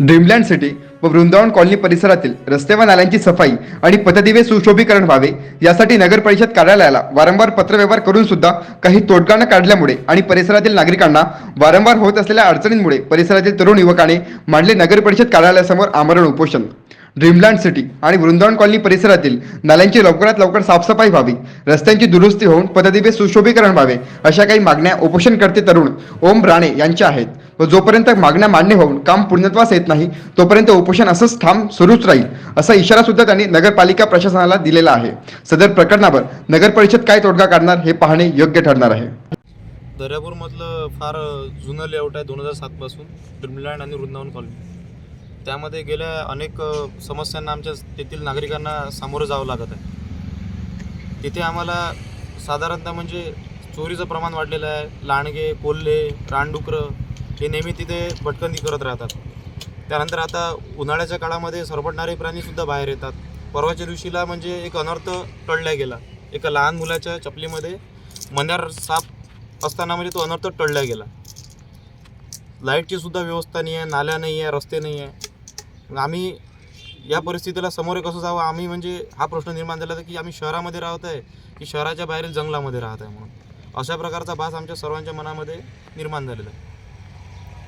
Dreamland city व Vrindavan colony परिसरातील रस्ते व नाल्यांची सफाई आणि पथदिवे सुशोभीकरण व्हावे यासाठी नगर परिषद कार्यालयाला वारंवार पत्रव्यवहार करून सुद्धा काही तोडगा न काढल्यामुळे आणि परिसरातील नागरिकांना वारंवार होत असलेल्या अडचणींमुळे परिसरातील तरुण युवकाने मांडले नगर परिषद कार्यालयासमोर आमरण उपोषण. ड्रीमलँड सिटी आणि वृंदावन कॉलनी परिसरातील नाल्यांची लवकरात लवकर साफसफाई व्हावी रस्त्यांची दुरुस्ती होऊन पथदिवे सुशोभीकरण व्हावे अशा काही मागण्या उपोषणकर्ते तरुण ओम राणे यांच्या आहेत. व जोपर्यंत मागण्या मान्य होऊन काम पूर्णत्वास येत नाही तोपर्यंत उपोषण असंच ठाम सुरूच राहील असा इशारा सुद्धा त्यांनी नगरपालिका प्रशासनाला दिलेला आहे. सदर प्रकरणावर नगर परिषद काय तोडगा काढणार हे पाहणे योग्य ठरणार आहे. दर्यापूरमधलं फार जुनं लेआउट आहे दोन हजार सातपासून ड्रीमलँड आणि वृंदावन कॉलनी. त्यामध्ये गेल्या अनेक समस्यांना आमच्या तेथील नागरिकांना सामोरं जावं लागत आहे. तिथे आम्हाला साधारणतः म्हणजे चोरीचं प्रमाण वाढलेलं आहे. लांडगे कोल्हे रानडुकरं हे नेहमी तिथे भटकंती करत राहतात. त्यानंतर आता उन्हाळ्याच्या काळामध्ये सरपटणारे प्राणीसुद्धा बाहेर येतात. परवाच्या दिवशीला म्हणजे एक अनर्थ टळल्या गेला. एका लहान मुलाच्या चपलीमध्ये मन्यार साप असताना म्हणजे तो अनर्थ टळल्या गेला. लाईटची सुद्धा व्यवस्था नाही आहे नाल्या नाही आहे रस्ते नाही आहे. मग आम्ही या परिस्थितीला समोर कसं जावं? आम्ही म्हणजे हा प्रश्न निर्माण झाला होता की आम्ही शहरामध्ये राहत आहे की शहराच्या बाहेरील जंगलामध्ये राहत आहे म्हणून. अशा प्रकारचा भास आमच्या सर्वांच्या मनामध्ये निर्माण झालेला आहे.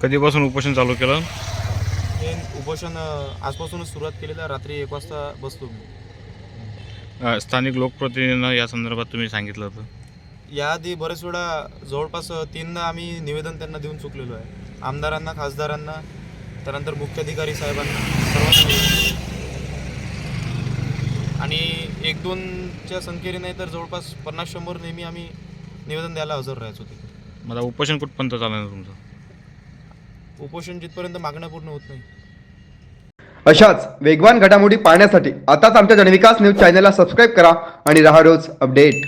कधीपासून उपोषण चालू केलं? हे उपोषण आजपासूनच सुरुवात केलेलं रात्री एक वाजता बसतो मी. अ, स्थानिक लोकप्रतिनिधींना या संदर्भात तुम्ही सांगितलं होतं. याआधी बरेच वेळा जवळपास तीनदा आम्ही निवेदन त्यांना देऊन चुकलेलो आहे. आमदारांना खासदारांना त्यानंतर मुख्याधिकारी साहेबांना सर्वांना. आणि एक दोनच्या संख्येने नाही तर जवळपास पन्नास शंभर नेहमी आम्ही निवेदन द्यायला हजर राहायचो तिथे. मला उपोषण कुठपर्यंत चालणार तुमचं? उपोषण जिथपर्यंत मागणं पूर्ण होत नाही. अशाच वेगवान घडामोडी पाहण्यासाठी आताच आमच्या जनविकास न्यूज चॅनलला सबस्क्राईब करा आणि राहा रोज अपडेट.